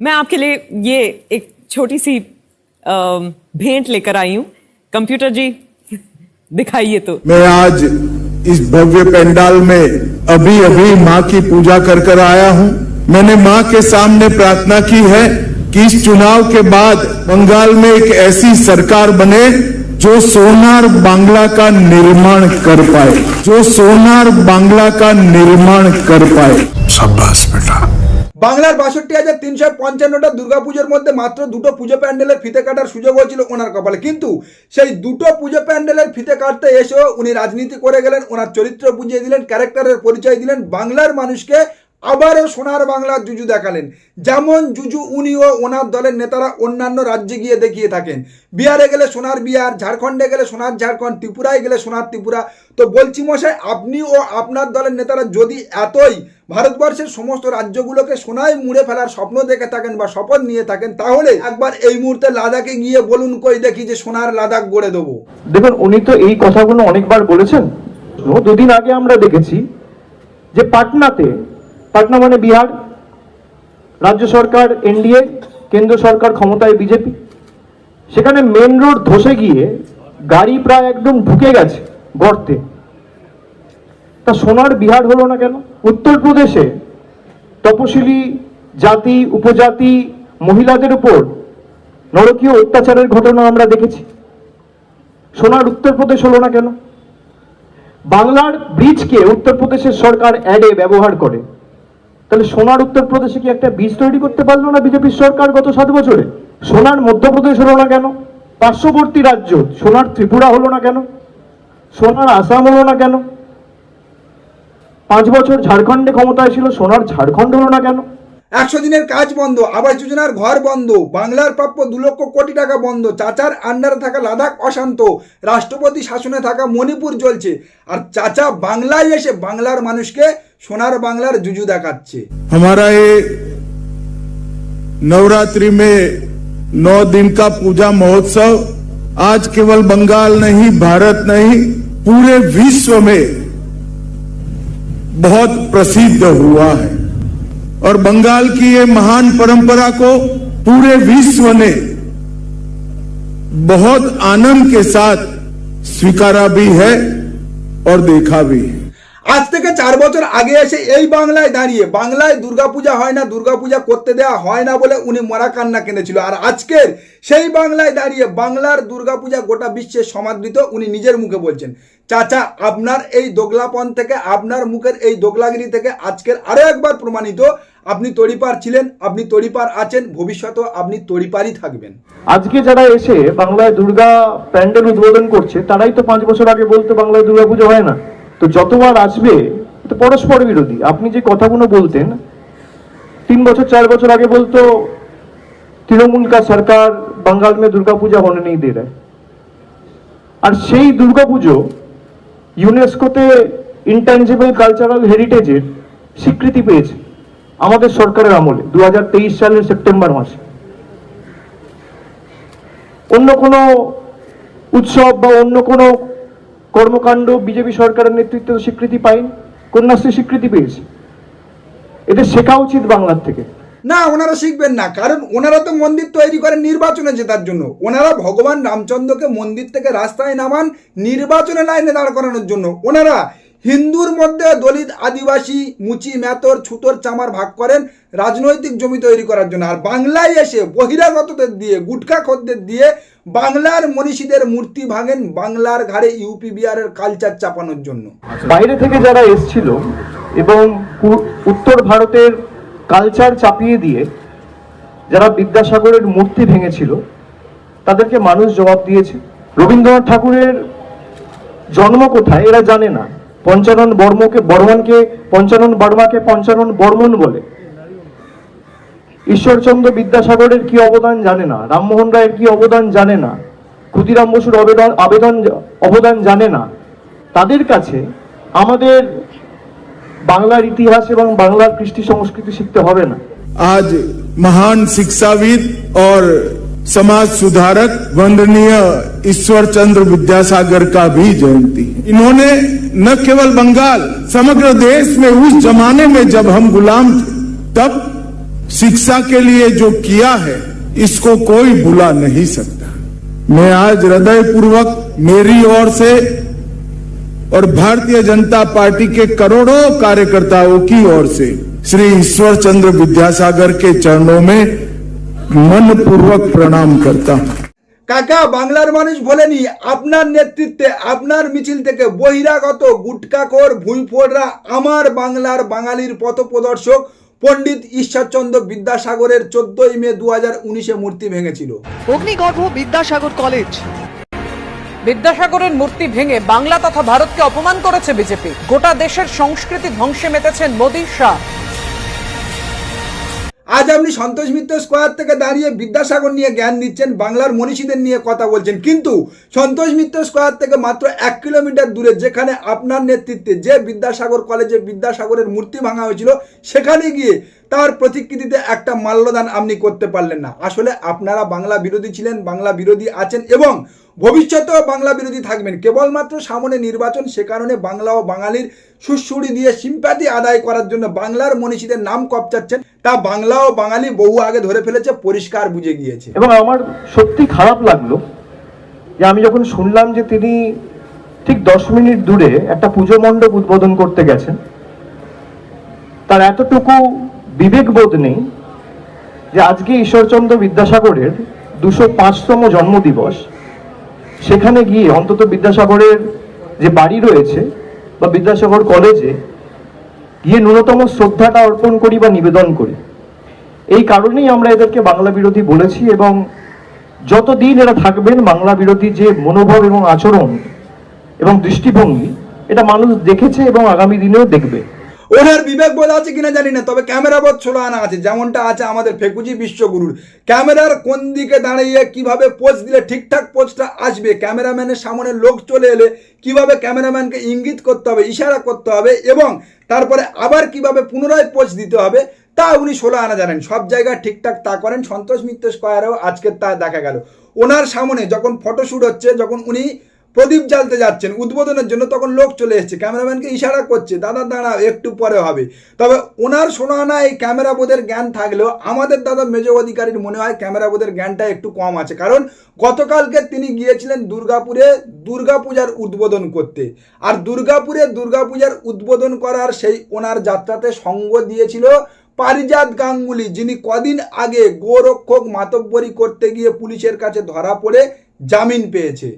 मैं आपके लिए ये एक छोटी सी भेंट लेकर आई हूँ। कंप्यूटर जी दिखाइए तो। मैं आज इस भव्य पंडाल में अभी अभी माँ की पूजा कर कर आया हूँ। मैंने माँ के सामने प्रार्थना की है कि इस चुनाव के बाद बंगाल में एक ऐसी सरकार बने जो सोनार बांग्ला का निर्माण कर पाए। जो सोनार बांग्ला का निर्माण कर पाए। शाबाश बेटा। বাংলার বাষট্টি হাজার তিনশো পঞ্চান্নটা দুর্গাপুজোর মধ্যে মাত্র দুটো পুজো প্যান্ডেলের ফিতে কাটার সুযোগ হয়েছিল ওনার কপালে। কিন্তু সেই দুটো পুজো প্যান্ডেলের ফিতে কাটতে এসেও উনি রাজনীতি করে গেলেন, ওনার চরিত্র বুঝিয়ে দিলেন, ক্যারেক্টারের পরিচয় দিলেন, বাংলার মানুষকে আবারও সোনার বাংলার জুজু দেখালেন। যেমন জুজু উনি ও ওনার দলের নেতারা অন্যান্য রাজ্যে গিয়ে দেখিয়ে থাকেন। বিহারে গেলে সোনার বিহার, ঝাড়খণ্ডে গেলে সোনার ঝাড়খণ্ড, ত্রিপুরায় গেলে সোনার ত্রিপুরা। তো বলছি মশাই, আপনি ও আপনার দলের নেতারা যদি এতই ভারতবর্ষের সমস্ত রাজ্যগুলোকে সোনায় মুড়ে ফেলার স্বপ্ন দেখে থাকেন বা শপথ নিয়ে থাকেন, তাহলে একবার এই মুহূর্তে লাদাখে গিয়ে বলুন, কই দেখি যে সোনার লাদাখ গড়ে দেবো। দেখুন, উনি তো এই কথাগুলো অনেকবার বলেছেন। দুদিন আগে আমরা দেখেছি যে পাটনাতে পাটনা মানে বিহার, রাজ্য সরকার এনডিএ, কেন্দ্র সরকার ক্ষমতায় বিজেপি। সেখানে মেন রোড ধসে গিয়ে গাড়ি প্রায় একদম ঢুকে গেছে গর্তে। তা সোনার বিহার হলো না কেন? উত্তরপ্রদেশে তপশিলি জাতি, উপজাতি, মহিলাদের উপর নরকীয় অত্যাচারের ঘটনা আমরা দেখেছি। সোনার উত্তরপ্রদেশ হলো না কেন? বাংলার ব্রিজকে উত্তরপ্রদেশের সরকার অ্যাডে ব্যবহার করে। তাহলে সোনার উত্তরপ্রদেশে কি একটা বীজ তৈরি করতে পারল না বিজেপির সরকার গত সাত বছরে? সোনার মধ্যপ্রদেশ হলো না কেন? পার্শ্ববর্তী রাজ্য, সোনার ত্রিপুরা হলো না কেন? সোনার আসাম হলো না কেন? পাঁচ বছর ঝাড়খণ্ডে ক্ষমতায় ছিল, সোনার ঝাড়খণ্ড হলো না কেন? একশো দিনের কাজ বন্ধ, আবাস যোজনার ঘর বন্ধ, বাংলার প্রাপ্য দু লক্ষ কোটি টাকা বন্ধ, চাচার আন্ডারে থাকা লাদাখ অশান্ত, রাষ্ট্রপতি শাসনে থাকা মণিপুর জ্বলছে, আর চাচা বাংলায় এসে বাংলার মানুষকে সোনার বাংলার জুজু দেখাচ্ছে हमारा ये नवरात्रि में नौ दिन का पूजा महोत्सव आज केवल बंगाल नहीं भारत नहीं पूरे विश्व में बहुत प्रसिद्ध हुआ है और बंगाल की ये महान परंपरा को पूरे विश्व ने बहुत आनंद के साथ स्वीकारा भी है और देखा भी है আজ থেকে চার বছর আগে এসে এই বাংলায় দাঁড়িয়ে, বাংলায় দুর্গাপূজা হয় না, দুর্গাপূজা করতে দেওয়া হয় না বলে উনি মরা কান্না কেঁদেছিল। আর আজকের সেই বাংলায় দাঁড়িয়ে বাংলার দুর্গাপূজা গোটা বিশ্বে সমাদৃত উনি নিজের মুখে বলছেন। চাচা, আপনার এই দোগলাপন থেকে, আপনার মুখের এই দোগলাগিরি থেকে আজকের আরও একবার প্রমাণিত। আপনি তড়িপার ছিলেন, আপনি তড়িপার আছেন, ভবিষ্যতেও আপনি তড়িপারই থাকবেন। আজকে যারা এসে বাংলায় দুর্গা প্যান্ডেল উদ্বোধন করছে, তারাই তো পাঁচ বছর আগে বলতো বাংলায় দুর্গা পুজো হয় না। তো যতবার আসবে তো পরস্পর বিরোধী। আপনি যে কথাগুলো বলতেন, তিন বছর, চার বছর আগে বলতো, তৃণমূল কা সরকার বাঙ্গাল মেয়ে দুর্গা পূজা হনে নেই দিয়ে দেয় আর সেই দুর্গা পুজো ইউনেস্কোতে ইন্টানজিবল কালচারাল হেরিটেজের স্বীকৃতি পেয়েছে আমাদের সরকারের আমলে দু হাজার তেইশ সালের সেপ্টেম্বর মাসে। অন্য কোনো উৎসব বা অন্য কোনো কর্মকাণ্ড বিজেপি সরকারের নেতৃত্বে স্বীকৃতি পায়নি কন্যাশ্রী স্বীকৃতি পেয়েছে। এদের শেখা উচিত বাংলার থেকে। না, ওনারা শিখবেন না, কারণ ওনারা তো মন্দির তৈরি করেন নির্বাচনে জেতার জন্য। ওনারা ভগবান রামচন্দ্রকে মন্দির থেকে রাস্তায় নামান, নির্বাচনে লাইনে দাঁড় করানোর জন্য। ওনারা হিন্দুর মধ্যে দলিত আদিবাসী মুচি মেতর ছুতোর, চামার ভাগ করেন রাজনৈতিক জমি তৈরি করার জন্য। আর বাংলায় এসে বহিরাগতদের দিয়ে, গুটখা খদ্দের দিয়ে বাংলার মনীষীদের মূর্তি ভাঙেন বাংলার ঘাড়ে ইউপি বিহারের কালচার চাপানোর জন্য। বাইরে থেকে যারা এসছিল এবং উত্তর ভারতের কালচার চাপিয়ে দিয়ে যারা বিদ্যাসাগরের মূর্তি ভেঙেছিল, তাদেরকে মানুষ জবাব দিয়েছে। রবীন্দ্রনাথ ঠাকুরের জন্ম কোথায়, এরা জানে না। পঞ্চানন বর্মকে, বর্মনকে, পঞ্চানন বর্মাকে, পঞ্চানন বর্মন বলে। ঈশ্বরচন্দ্র বিদ্যাসাগরের কি অবদান জানে না? রামমোহন রায়ের কি অবদান জানে না? ক্ষুদিরাম বসুর অবদান, আবেদন অবদান জানে না? তাদের কাছে আমাদের বাংলার ইতিহাস এবং বাংলার কৃষ্টি সংস্কৃতি শিখতে হবে না। আজ মহান শিক্ষাবিদ ও समाज सुधारक वंदनीय ईश्वर चंद्र विद्यासागर का भी जयंती। इन्होंने न केवल बंगाल, समग्र देश में उस जमाने में जब हम गुलाम थे, तब शिक्षा के लिए जो किया है, इसको कोई भुला नहीं सकता मैं आज हृदय पूर्वक मेरी ओर से और भारतीय जनता पार्टी के करोड़ों कार्यकर्ताओं की ओर से श्री ईश्वर चंद्र विद्यासागर के चरणों में মন পূর্বক প্রণাম করতাম কাকা বাংলার মানুষ বলেনি আপনার নেতৃত্বে আপনার মিছিল থেকে বহিরাগত গুটকাখোর ভুঁইফোড়রা আমার বাংলার বাঙালির পথ প্রদর্শক পণ্ডিত ঈশ্বরচন্দ্র বিদ্যাসাগরের চোদ্দই মে দু হাজার উনিশে মূর্তি ভেঙেছিল। অগ্নিগর্ভ বিদ্যাসাগর কলেজ। বিদ্যাসাগরের মূর্তি ভেঙে বাংলা তথা ভারতকে অপমান করেছে বিজেপি। গোটা দেশের সংস্কৃতি ধ্বংসে মেতেছেন মোদী শাহ। আজ আপনি সন্তোষ মিত্র স্কোয়ার থেকে দাঁড়িয়ে বিদ্যাসাগর নিয়ে জ্ঞান দিচ্ছেন বাংলার মনীষীদের নিয়ে কথা বলছেন। কিন্তু সন্তোষ মিত্র স্কোয়ার থেকে মাত্র এক কিলোমিটার দূরে যেখানে আপনার নেতৃত্বে যে বিদ্যাসাগর কলেজে বিদ্যাসাগরের মূর্তি ভাঙা হয়েছিল, সেখানে গিয়ে তার প্রতিকৃতিতে একটা মাল্যদান আপনি করতে পারলেন না। আসলে আপনারা বাংলা বিরোধী ছিলেন, বাংলা বিরোধী আছেন এবং ভবিষ্যতেও বাংলা বিরোধী থাকবেন। কেবলমাত্র সামনে নির্বাচন, সে কারণে বাংলা ও বাঙালির সুশ্রুড়ি দিয়ে সিম্প্যাথি আদায় করার জন্য বাংলার মনীষীদের নাম কপচাচ্ছেন, তা বাংলা ও বাঙালি বহু আগে ধরে ফেলেছে, পরিষ্কার বুঝে গিয়েছে। এবং আমার সত্যি খারাপ লাগল যে আমি যখন শুনলাম যে তিনি ঠিক দশ মিনিট দূরে একটা পুজো মণ্ডপ উদ্বোধন করতে গেছেন, তার এতটুকু বিবেকবোধ নেই যে আজকে ঈশ্বরচন্দ্র বিদ্যাসাগরের দুশো পাঁচতম জন্মদিবস, সেখানে গিয়ে অন্তত বিদ্যাসাগরের যে বাড়ি রয়েছে বা বিদ্যাসাগর কলেজে গিয়ে ন্যূনতম শ্রদ্ধাটা অর্পণ করি বা নিবেদন করি। এই কারণেই আমরা এদেরকে বাংলা বিরোধী বলেছি এবং যতদিন এরা থাকবেন বাংলা বিরোধী যে মনোভাব এবং আচরণ এবং দৃষ্টিভঙ্গি, এটা মানুষ দেখেছে এবং আগামী দিনেও দেখবে। ওনার বিবেক বোধ আছে কিনা জানি না, তবে ক্যামেরা বোধ ষোলো আনা আছে। যেমনটা আছে আমাদের ফেকুজি বিশ্বগুরুর। ক্যামেরার কোন দিকে দাঁড়িয়ে কীভাবে পোজ দিলে ঠিকঠাক পোজটা আসবে, ক্যামেরাম্যানের সামনে লোক চলে এলে কীভাবে ক্যামেরাম্যানকে ইঙ্গিত করতে হবে, ইশারা করতে হবে এবং তারপরে আবার কীভাবে পুনরায় পোজ দিতে হবে, তা উনি ষোলো আনা জানেন। সব জায়গায় ঠিকঠাক তা করেন। সন্তোষ মিত্র স্কোয়ারেও আজকে তা দেখা গেল। ওনার সামনে যখন ফটোশ্যুট হচ্ছে, যখন উনি প্রদীপ জ্বালতে যাচ্ছেন উদ্বোধনের জন্য, তখন লোক চলে এসছে। ক্যামেরাম্যানকে ইশারা করছে, দাদা দাঁড়াও একটু পরে হবে। তবে ওনার শোনা না, এই ক্যামেরা বোধের জ্ঞান থাকলেও আমাদের দাদা মেজ অধিকারীর মনে হয় ক্যামেরা বোধের জ্ঞানটা একটু কম আছে। কারণ গতকালকে তিনি গিয়েছিলেন দুর্গাপুরে দুর্গাপূজার উদ্বোধন করতে। আর দুর্গাপুরে দুর্গাপূজার উদ্বোধন করার সেই ওনার যাত্রাতে সঙ্গ দিয়েছিল পারিজাত গাঙ্গুলি, যিনি কদিন আগে গোরক্ষক মাতব্বরি করতে গিয়ে পুলিশের কাছে ধরা পড়ে জামিন পেয়েছে।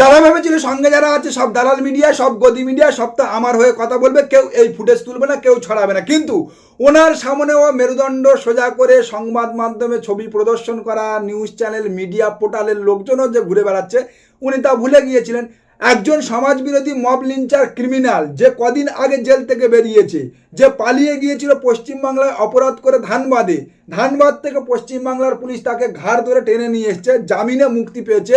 দাদা ভেবেছিল সঙ্গে যারা আছে, সব দালাল মিডিয়া, সব গদি মিডিয়া, সব তো আমার হয়ে কথা বলবে, কেউ এই ফুটেজ তুলবে না, কেউ ছড়াবে না। কিন্তু ওনার সামনেও মেরুদণ্ড সোজা করে সংবাদ মাধ্যমে ছবি প্রদর্শন করা, নিউজ চ্যানেল, মিডিয়া পোর্টালের লোকজনও যে ঘুরে বেড়াচ্ছে, উনি তা ভুলে গিয়েছিলেন। একজন সমাজবিরোধী মব লিঞ্চার ক্রিমিনাল যে কদিন আগে জেল থেকে বেরিয়েছে, যে পালিয়ে গিয়েছিল পশ্চিমবাংলায় অপরাধ করে ধানবাদে ধানবাদ থেকে পশ্চিমবাংলার পুলিশ তাকে ঘাড় ধরে টেনে নিয়ে এসছে, জামিনে মুক্তি পেয়েছে।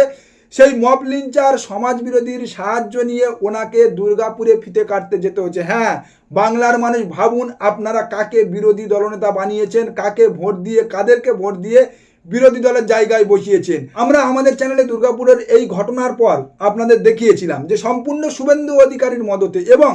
সেই মব লিঞ্চার সমাজবিরোধীর সাহায্য নিয়ে ওনাকে দুর্গাপুরে ফিতে কাটতে যেতে হচ্ছে হ্যাঁ বাংলার মানুষ ভাবুন আপনারা কাকে বিরোধী দলনেতা বানিয়েছেন, কাকে ভোট দিয়ে, কাদেরকে ভোট দিয়ে বিরোধী দলের জায়গায় বসিয়েছেন। আমরা আমাদের চ্যানেলে দুর্গাপুরের এই ঘটনার পর আপনাদের দেখিয়েছিলাম যে সম্পূর্ণ শুভেন্দু অধিকারীর মদতে এবং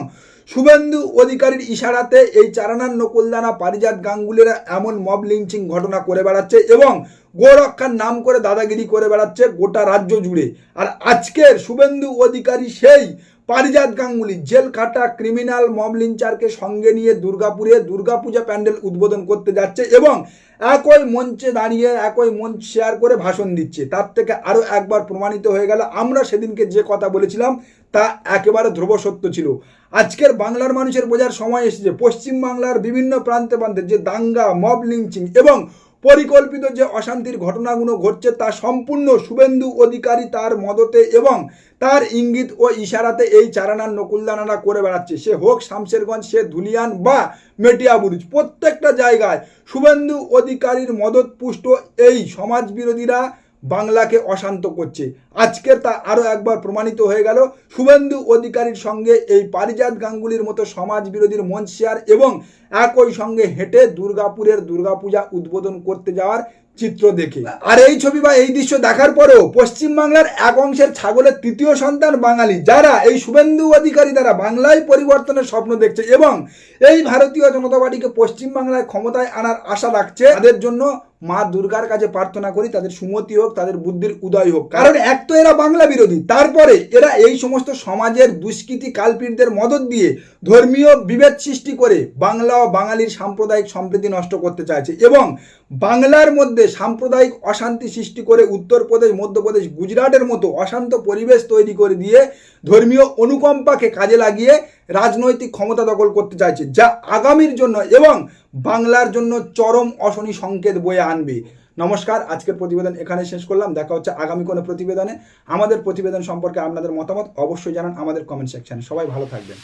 শুভেন্দু অধিকারীর ইশারাতে এই চারানার নকুলদানা পারিজাত গাঙ্গুলিরা এমন মব লিঞ্চিং ঘটনা করে বেড়াচ্ছে এবং গোরক্ষার নাম করে দাদাগিরি করে বেড়াচ্ছে গোটা রাজ্য জুড়ে। আর আজকের শুভেন্দু অধিকারী সেই পারিজাত গাঙ্গুলি, জেল খাটা ক্রিমিনাল মব লিঞ্চারকে সঙ্গে নিয়ে দুর্গাপুরে দুর্গাপূজা প্যান্ডেল উদ্বোধন করতে যাচ্ছে এবং একই মঞ্চে দাঁড়িয়ে, একই মঞ্চ শেয়ার করে ভাষণ দিচ্ছে। তার থেকে আরও একবার প্রমাণিত হয়ে গেল, আমরা সেদিনকে যে কথা বলেছিলাম, তা একেবারে ধ্রুব সত্য ছিল। আজকের বাংলার মানুষের বোঝার সময় এসেছে। পশ্চিমবাংলার বিভিন্ন প্রান্তে প্রান্তে যে দাঙ্গা, মব লিঞ্চিং এবং পরিকল্পিত যে অশান্তির ঘটনাগুলো ঘটছে তা সম্পূর্ণ শুভেন্দু অধিকারী তার মদতে এবং তার ইঙ্গিত ও ইশারাতে এই চারানার নকুলদানারা করে বেড়াচ্ছে। সে হোক শামশেরগঞ্জ, সে ধুলিয়ান বা মেটিয়াবুরুজ প্রত্যেকটা জায়গায় শুভেন্দু অধিকারীর মদত পুষ্ট এই সমাজ বিরোধীরা বাংলাকে অশান্ত করছে। আজকে তা আরও একবার প্রমাণিত হয়ে গেল। শুভেন্দু অধিকারীর সঙ্গে এই পারিজাত গাঙ্গুলির মতো সমাজ বিরোধীর মঞ্চ এবং একই সঙ্গে হেঁটে দুর্গাপুরের দুর্গাপূজা উদ্বোধন করতে যাওয়ার চিত্র দেখে। আর এই ছবি বা এই দৃশ্য দেখার পরেও পশ্চিমবাংলার এক অংশের ছাগলের তৃতীয় সন্তান বাঙালি, যারা এই শুভেন্দু অধিকারী দ্বারা বাংলায় পরিবর্তনের স্বপ্ন দেখছে এবং এই ভারতীয় জনতা পার্টিকে পশ্চিমবাংলায় ক্ষমতায় আনার আশা রাখছে, তাদের জন্য মা দুর্গার কাছে প্রার্থনা করি তাদের সুমতি হোক, তাদের বুদ্ধির উদয় হোক। কারণ এক তো এরা বাংলা বিরোধী, তারপরে এরা এই সমস্ত সমাজের দুষ্কৃতি কালপিটদের মদত দিয়ে ধর্মীয় বিভেদ সৃষ্টি করে বাংলা ও বাঙালির সাম্প্রদায়িক সম্প্রীতি নষ্ট করতে চাইছে এবং বাংলার মধ্যে সাম্প্রদায়িক অশান্তি সৃষ্টি করে উত্তরপ্রদেশ, মধ্যপ্রদেশ, গুজরাটের মতো অশান্ত পরিবেশ তৈরি করে দিয়ে ধর্মীয় অনুকম্পাকে কাজে লাগিয়ে রাজনৈতিক ক্ষমতা দখল করতে চাইছে, যা আগামীর জন্য এবং বাংলার জন্য চরম অশনি সংকেত বয়ে আনবে। নমস্কার, আজকের প্রতিবেদন এখানে শেষ করলাম। দেখা হচ্ছে আগামী কোনো প্রতিবেদনে। আমাদের প্রতিবেদন সম্পর্কে আপনাদের মতামত অবশ্যই জানান আমাদের কমেন্ট সেকশনে সবাই ভালো থাকবেন।